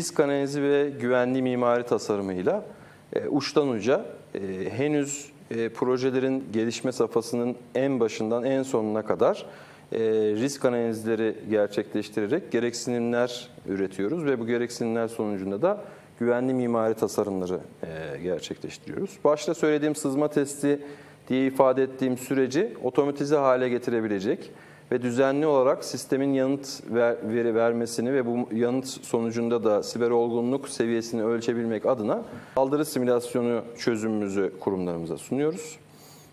Risk analizi ve güvenli mimari tasarımıyla e, uçtan uca e, henüz e, projelerin gelişme safhasının en başından en sonuna kadar e, risk analizleri gerçekleştirerek gereksinimler üretiyoruz ve bu gereksinimler sonucunda da güvenli mimari tasarımları e, gerçekleştiriyoruz. Başta söylediğim sızma testi diye ifade ettiğim süreci otomatize hale getirebilecek ve düzenli olarak sistemin yanıt ver, veri vermesini ve bu yanıt sonucunda da siber olgunluk seviyesini ölçebilmek adına saldırı simülasyonu çözümümüzü kurumlarımıza sunuyoruz.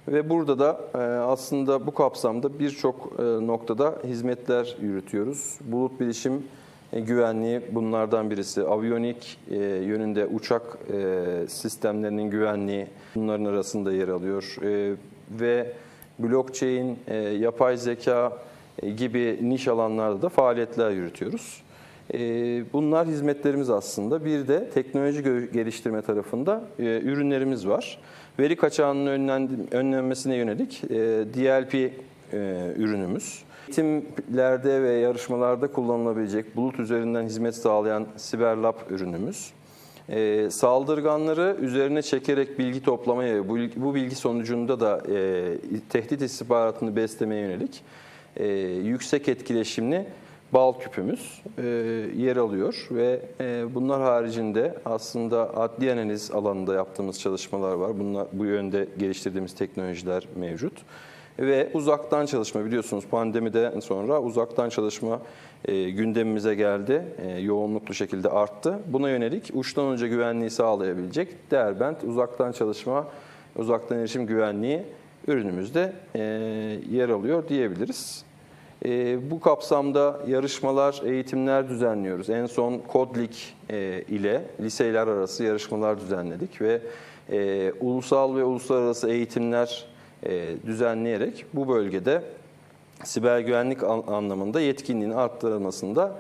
Ve burada da e, aslında bu kapsamda birçok e, noktada hizmetler yürütüyoruz. Bulut bilişim e, güvenliği bunlardan birisi. Aviyonik yönünde uçak sistemlerinin güvenliği bunların arasında yer alıyor. Ve blockchain, e, yapay zeka e, gibi niş alanlarda da faaliyetler yürütüyoruz. E, Bunlar hizmetlerimiz aslında. Bir de teknoloji geliştirme tarafında e, ürünlerimiz var. Veri kaçağının önlen- önlenmesine yönelik e, DLP e, ürünümüz. Eğitimlerde ve yarışmalarda kullanılabilecek bulut üzerinden hizmet sağlayan Siberlab ürünümüz. E, saldırganları üzerine çekerek bilgi toplamaya ve bu, bu bilgi sonucunda da e, tehdit istihbaratını beslemeye yönelik e, yüksek etkileşimli bal küpümüz e, yer alıyor ve e, bunlar haricinde aslında adli analiz alanında yaptığımız çalışmalar var. Bunlar, bu yönde geliştirdiğimiz teknolojiler mevcut. Ve uzaktan çalışma biliyorsunuz pandemiden sonra uzaktan çalışma e, gündemimize geldi. E, yoğunluklu şekilde arttı. Buna yönelik uçtan uca güvenliği sağlayabilecek Derbent uzaktan çalışma, uzaktan erişim güvenliği ürünümüzde e, yer alıyor diyebiliriz. E, bu kapsamda yarışmalar, eğitimler düzenliyoruz. En son Kodlik e, ile liseler arası yarışmalar düzenledik ve e, ulusal ve uluslararası eğitimler düzenleyerek bu bölgede siber güvenlik an- anlamında yetkinliğin arttırılmasında